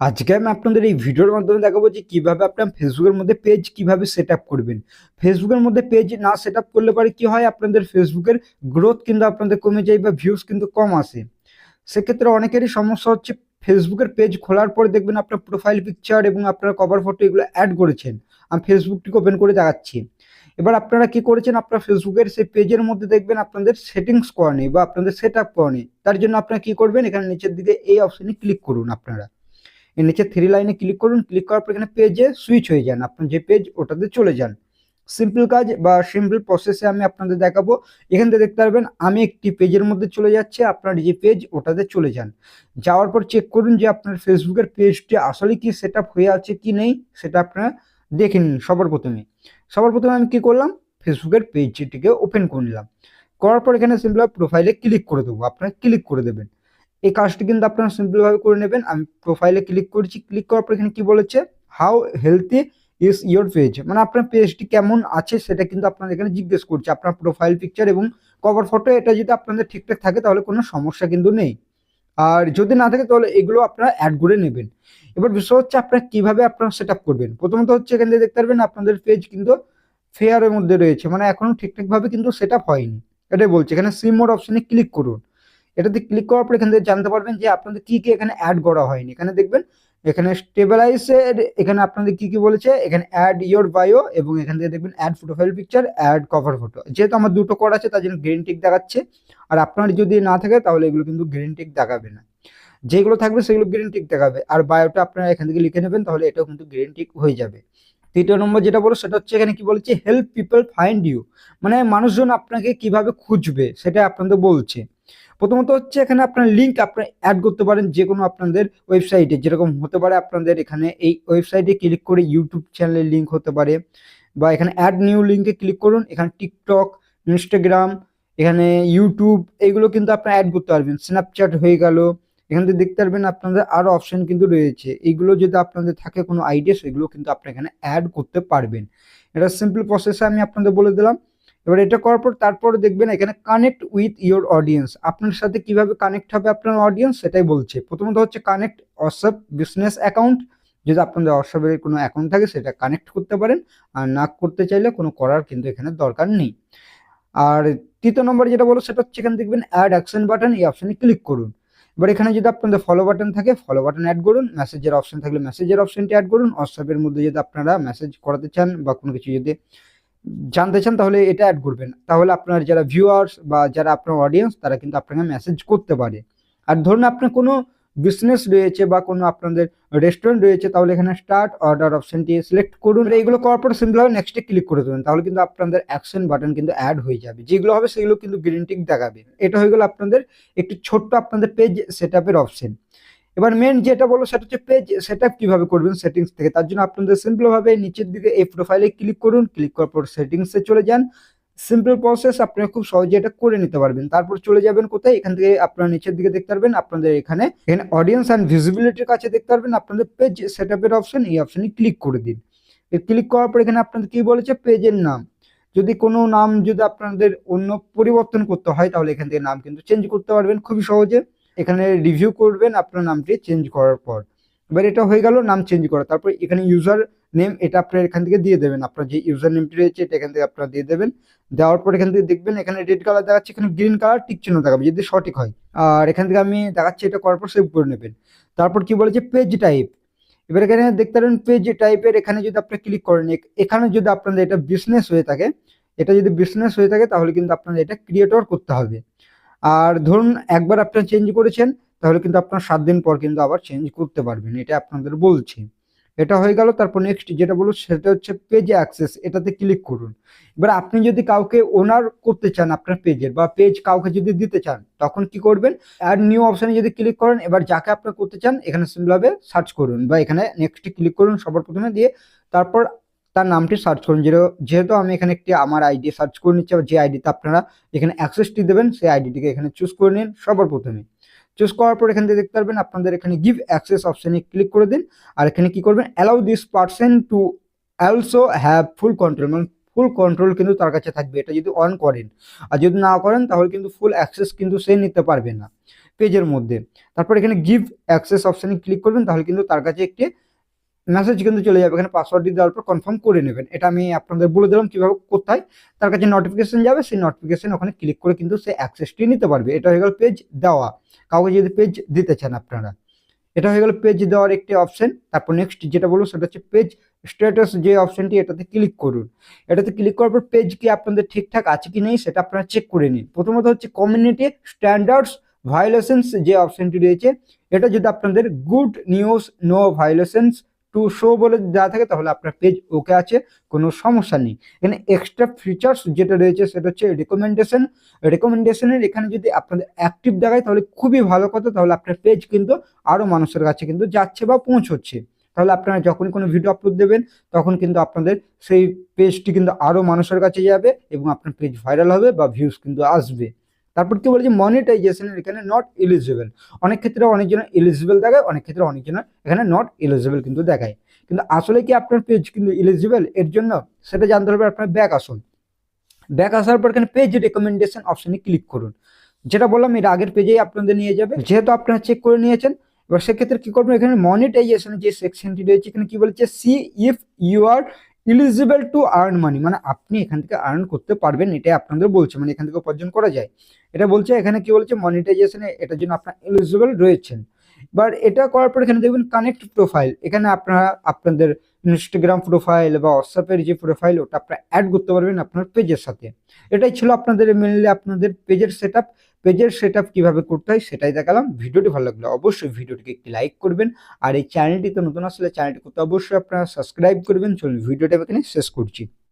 আজকে আমি আপনাদের এই ভিডিওর মাধ্যমে দেখাবো যে কীভাবে আপনার ফেসবুকের মধ্যে পেজ কীভাবে সেট করবেন। ফেসবুকের মধ্যে পেজ না সেট করলে পরে কি হয়? আপনাদের ফেসবুকের গ্রোথ কিন্তু আপনাদের কমে যায় বা ভিউজ কিন্তু কম আসে। সেক্ষেত্রে অনেকেরই সমস্যা হচ্ছে ফেসবুকের পেজ খোলার পরে দেখবেন আপনার প্রোফাইল পিকচার এবং আপনার কভার ফটো এগুলো অ্যাড করেছেন। আমি ফেসবুকটিকে ওপেন করে দেখাচ্ছি। এবার আপনারা কি করেছেন? আপনার ফেসবুকের সেই পেজের মধ্যে দেখবেন আপনাদের সেটিংস করা নেই বা আপনাদের সেট আপ করা নেই। তার জন্য আপনারা কি করবেন? এখানে নিচের দিকে এই অপশনে ক্লিক করুন আপনারা। নিচে থ্রি লাইনে ক্লিক করুন ক্লিক করার পর এখানে পেজে সুইচ হয়ে যান। আপনার যে পেজ ওটাতে চলে যান। সিম্পল কাজ বা সিম্পল প্রসেসে আমি আপনাদের দেখাবো। এখান থেকে দেখতে পারবেন, আমি একটি পেজের মধ্যে চলে যাচ্ছে, আপনার যে পেজ ওটাতে চলে যান। যাওয়ার পর চেক করুন যে আপনার ফেসবুকের পেজটি আসলে কি সেট হয়ে আছে কি নেই, সেটা আপনারা দেখে নিন সবার প্রথমে। সবার প্রথমে আমি কি করলাম? ফেসবুকের পেজটিকে ওপেন করে নিলাম। করার পর এখানে সিম্পল প্রোফাইলে ক্লিক করে দেবো। আপনারা ক্লিক করে দেবেন। এই কাজটি কিন্তু আপনারা সিম্পলভাবে করে নেবেন। আমি প্রোফাইলে ক্লিক করছি। ক্লিক করার পর এখানে কি বলেছে? How healthy is your page মানে আপনার পেজটি কেমন আছে সেটা কিন্তু আপনাদের এখানে জিজ্ঞেস করছে। আপনার প্রোফাইল পিকচার এবং কভার ফটো এটা যদি আপনাদের ঠিকঠাক থাকে তাহলে কোনো সমস্যা কিন্তু নেই। আর যদি না থাকে তাহলে এগুলো আপনারা অ্যাড করে নেবেন। এবার বিষয় হচ্ছে আপনারা কীভাবে আপনারা সেট করবেন? প্রথমত হচ্ছে এখান থেকে দেখতে পারবেন আপনাদের পেজ কিন্তু ফেয়ারের মধ্যে রয়েছে। মানে এখনও ঠিকঠাকভাবে কিন্তু সেট হয়নি। এটাই বলছে। এখানে সিম মোড অপশনে ক্লিক করুন। এটাতে ক্লিক করার পর এখান থেকে জানতে পারবেন যে আপনাদের কি কি এখানে অ্যাড করা হয়নি। এখানে দেখবেন, এখানে স্টেবিলাইজের এখানে আপনাদের কি কি বলেছে, এখানে অ্যাড ইয়োর বায়ো এবং এখান থেকে দেখবেন add profile picture add cover photo যেহেতু আমার দুটো করা আছে, তার জন্য গ্রিন টিক দেখাচ্ছে। আর আপনার যদি না থাকে, তাহলে এগুলো কিন্তু গ্রিন টিক দেখাবে না। যেগুলো থাকবে, সেগুলো গ্রিন টিক দেখাবে। আর বায়োটা আপনারা এখান থেকে লিখে নেবেন, তাহলে এটাও কিন্তু গ্রিন টিক হয়ে যাবে। তৃতীয় নম্বর যেটা বলো, সেটা হচ্ছে এখানে কি বলেছে হেল্প পিপল ফাইন্ড ইউ মানে মানুষজন আপনাকে কীভাবে খুঁজবে সেটা আপনাদের বলছে। প্রথমত হচ্ছে এখানে আপনার লিঙ্ক আপনার অ্যাড করতে পারেন যে কোনো আপনাদের ওয়েবসাইটে যেরকম হতে পারে আপনাদের এখানে এই ওয়েবসাইটে ক্লিক করে ইউটিউব চ্যানেলের লিঙ্ক হতে পারে বা এখানে অ্যাড নিউ লিঙ্কে ক্লিক করুন। এখানে টিকটক ইনস্টাগ্রাম এখানে ইউটিউব এইগুলো কিন্তু আপনার অ্যাড করতে পারবেন। স্ন্যাপচ্যাট হয়ে গেল। এখান থেকে দেখতে পারবেন আপনাদের আরও অপশন কিন্তু রয়েছে। এইগুলো যদি আপনাদের থাকে কোনো আইডিয়া সেগুলো কিন্তু আপনি এখানে অ্যাড করতে পারবেন। এটা সিম্পল প্রসেসে আমি আপনাদের বলে দিলাম। এবার এটা করার পর তারপরে দেখবেন এখানে কানেক্ট উইথ ইয়োর অডিয়েন্স আপনার সাথে কীভাবে কানেক্ট হবে আপনার অডিয়েন্স সেটাই বলছে। প্রথমত হচ্ছে কানেক্ট হোয়াটসঅ্যাপ বিজনেস অ্যাকাউন্ট যদি আপনাদের হোয়াটসঅ্যাপের কোনো অ্যাকাউন্ট থাকে সেটা কানেক্ট করতে পারেন। আর না করতে চাইলে কোনো করার কিন্তু এখানে দরকার নেই। আর তৃতীয় নম্বর যেটা বলো সেটা হচ্ছে এখানে দেখবেন অ্যাড অ্যাকশন বাটন এই অপশানে ক্লিক করুন। এবার এখানে যদি আপনাদের ফলো বাটন থাকে ফলো বাটন অ্যাড করুন। মেসেজের অপশন থাকলে মেসেজের অপশনটি অ্যাড করুন। হোয়াটসঅ্যাপের মধ্যে যদি আপনারা মেসেজ করাতে চান বা কোনো কিছু যদি জানতে চান, তাহলে এটা অ্যাড করবেন। তাহলে আপনার যারা ভিউয়ার্স বা যারা আপনার অডিয়েন্স তারা কিন্তু আপনাকে মেসেজ করতে পারে। আর ধরুন আপনার কোনো বিজনেস রয়েছে বা কোনো আপনাদের রেস্টুরেন্ট রয়েছে, তাহলে এখানে স্টার্ট অর্ডার অপশানটি সিলেক্ট করুন। এইগুলো করার পর সিম্পলভাবে নেক্সটে ক্লিক করে দেবেন। তাহলে কিন্তু আপনাদের অ্যাকশন বাটন কিন্তু অ্যাড হয়ে যাবে। যেগুলো হবে, সেগুলো কিন্তু গ্রিন টিক দেখাবে। এটা হয়ে গেল আপনাদের একটি ছোট্ট আপনাদের পেজ সেট আপের অপশন এবার মেন যেটা বলো সেটা হচ্ছে পেজ সেট আপ কীভাবে করবেন সেটিংস থেকে। তার জন্য আপনাদের সিম্পলভাবে নিচের দিকে এই প্রোফাইলে ক্লিক করুন ক্লিক করার পর সেটিংসে চলে যান। সিম্পল প্রসেস আপনারা খুব সহজে এটা করে নিতে পারবেন। তারপর চলে যাবেন কোথায়? এখান থেকে আপনারা নিচের দিকে দেখতে পারবেন, আপনাদের এখানে এখানে অডিয়েন্স অ্যান্ড ভিজিবিলিটির কাছে দেখতে পারবেন। আপনাদের পেজ সেট আপের অপশন এই অপশনে ক্লিক করে দিন। ক্লিক করার পর এখানে আপনাদের কি বলেছে? পেজের নাম। যদি কোনো নাম যদি আপনাদের অন্য পরিবর্তন করতে হয়, তাহলে এখান থেকে নাম কিন্তু চেঞ্জ করতে পারবেন খুবই সহজে। এখানে রিভিউ করবেন আপনার নামটি চেঞ্জ করার পর। এবার এটা হয়ে গেল নাম চেঞ্জ করা। তারপর এখানে ইউজার নেম এটা আপনার এখান থেকে দিয়ে দেবেন। আপনার যে ইউজার নেমটি রয়েছে এটা এখান থেকে আপনারা দিয়ে দেবেন। দেওয়ার পর এখান থেকে দেখবেন এখানে রেড কালার দেখাচ্ছে, এখানে গ্রিন কালার টিক চিহ্ন দেখাবে, যদি সঠিক হয়। আর এখান থেকে আমি দেখাচ্ছি এটা করার পর সেভ করে নেবেন। তারপর কি বলেছে? পেজ টাইপ এবার এখানে দেখতে পারেন পেজ টাইপের এখানে যদি আপনি ক্লিক করেন এখানে যদি আপনাদের এটা বিজনেস হয়ে থাকে, এটা যদি বিজনেস হয়ে থাকে তাহলে কিন্তু আপনাদের এটা ক্রিয়েটর করতে হবে। আর ধরুন একবার আপনারা চেঞ্জ করেছেন, তাহলে কিন্তু আপনার সাত দিন পর কিন্তু আবার চেঞ্জ করতে পারবেন, এটা আপনাদের বলছি। এটা হয়ে গেল, তারপর নেক্সট যেটা বলব সেটা হচ্ছে পেজে অ্যাক্সেস এটাতে ক্লিক করুন। এবার আপনি যদি কাউকে ওনার করতে চান আপনার পেজের বা পেজ কাউকে যদি দিতে চান, তখন কি করবেন? আর নিউ অপশানে যদি ক্লিক করেন, এবার যাকে আপনার করতে চান, এখানে সিম্পলভাবে সার্চ করুন, বা এখানে নেক্সটে ক্লিক করুন সবার প্রথমে দিয়ে, তারপর তার নামটি সার্চ করুন। যেহেতু আমি এখানে একটি আমার আইডি সার্চ করে নিচ্ছি, যে আইডিতে আপনারা এখানে অ্যাক্সেসটি দেবেন, সেই আইডিটিকে এখানে চুজ করে নিন সবার প্রথমে। চুজ করার পর এখান থেকে দেখতে পারবেন আপনাদের এখানে গিভ অ্যাক্সেস অপশানে ক্লিক করে দিন। আর এখানে কি করবেন? Allow this person to also have full control মানে ফুল কন্ট্রোল কিন্তু তার কাছে থাকবে। এটা যদি অন করেন, আর যদি না করেন, তাহলে কিন্তু ফুল অ্যাক্সেস কিন্তু সে নিতে পারবে না। পেজের মধ্যে। তারপর এখানে গিভ অ্যাক্সেস অপশানে ক্লিক করবেন, তাহলে কিন্তু তার কাছে একটি মেসেজ কিন্তু চলে যাবে। এখানে পাসওয়ার্ডটি দেওয়ার পর কনফার্ম করে নেবেন। এটা আমি আপনাদের বলে দিলাম কীভাবে, কোথায়, তার কাছে নোটিফিকেশন যাবে, সেই নোটিফিকেশন ওখানে ক্লিক করে কিন্তু সে অ্যাক্সেসটি নিতে পারবে। এটা হয়ে গেল পেজ দেওয়া। কাউকে যদি পেজ দিতে চান আপনারা। এটা হয়ে গেল পেজ দেওয়ার একটি অপশন তারপর নেক্সট যেটা বলব সেটা হচ্ছে পেজ স্ট্যাটাস যে অপশনটি এটাতে ক্লিক করুন। এটাতে ক্লিক করার পর পেজ কি আপনাদের ঠিকঠাক আছে কি নেই সেটা আপনারা চেক করে নিন। প্রথমত হচ্ছে কমিউনিটি স্ট্যান্ডার্ডস ভায়োলেশনস যে অপশনটি রয়েছে, এটা যদি আপনাদের good news no violations to show বলে দেওয়া থাকে তাহলে আপনার পেজ ওকে আছে, কোনো সমস্যা নেই। এখানে এক্সট্রা ফিচার্স যেটা রয়েছে সেটা হচ্ছে রেকমেন্ডেশন রেকমেন্ডেশনের এখানে যদি আপনাদের অ্যাক্টিভ দেখায় তাহলে খুবই ভালো কথা, তাহলে আপনার পেজ কিন্তু আরও মানুষের কাছে কিন্তু যাচ্ছে বা পৌঁছচ্ছে। তাহলে আপনারা যখনই কোনো ভিডিও আপলোড দেবেন, তখন কিন্তু আপনাদের সেই পেজটি কিন্তু আরও মানুষের কাছে যাবে এবং আপনার পেজ ভাইরাল হবে বা ভিউজ কিন্তু আসবে। তারপর কি বলেছে মনিটাইজেশনের এখানে নট এলিজিবল অনেক ক্ষেত্রে অনেকজন এলিজিবল দেখায়, অনেক ক্ষেত্রে অনেকজনের এখানে নট এলিজিবল কিন্তু দেখায়। কিন্তু আসলে কি আপনার পেজ কিন্তু এলিজিবল এর জন্য সেটা জানতে হবে আপনার ব্যাক আসুন। ব্যাক আসার পর এখানে পেজ রেকমেন্ডেশন অপশনে ক্লিক করুন। যেটা বললাম, এর আগের পেজেই আপনাদের নিয়ে যাবে। যেহেতু আপনারা চেক করে নিয়েছেন, এবার সেক্ষেত্রে কী করবেন এখানে মনিটাইজেশন যে সেকশনটি রয়েছে, এখানে কী বলেছে see if you are eligible to earn money মানে আপনি এখান থেকে আর্ন করতে পারবেন, এটাই আপনাদের বলছে মানে এখান থেকে উপার্জন করা যায়। এটা বলছে, এখানে কি বলছে? মনিটাইজেশনে এটার জন্য আপনার ইলিজিবল রয়েছেন। বাট এটা করার পর এখানে দেখবেন কানেক্ট প্রোফাইল এখানে আপনারা আপনাদের ইনস্টাগ্রাম প্রোফাইল বা হোয়াটসঅ্যাপের যে প্রোফাইল ওটা আপনারা অ্যাড করতে পারবেন আপনার পেজের সাথে। এটাই ছিল আপনাদের মেনলি আপনাদের পেজের সেট আপ পেজের সেট আপ কীভাবে করতে হয় সেটাই দেখালাম। ভিডিওটি ভালো লাগল অবশ্যই ভিডিওটিকে একটি লাইক করবেন। আর এই চ্যানেলটি তো নতুন আসলে চ্যানেলটি করতে অবশ্যই আপনারা সাবস্ক্রাইব করবেন। চলুন ভিডিওটা এখানে শেষ করছি।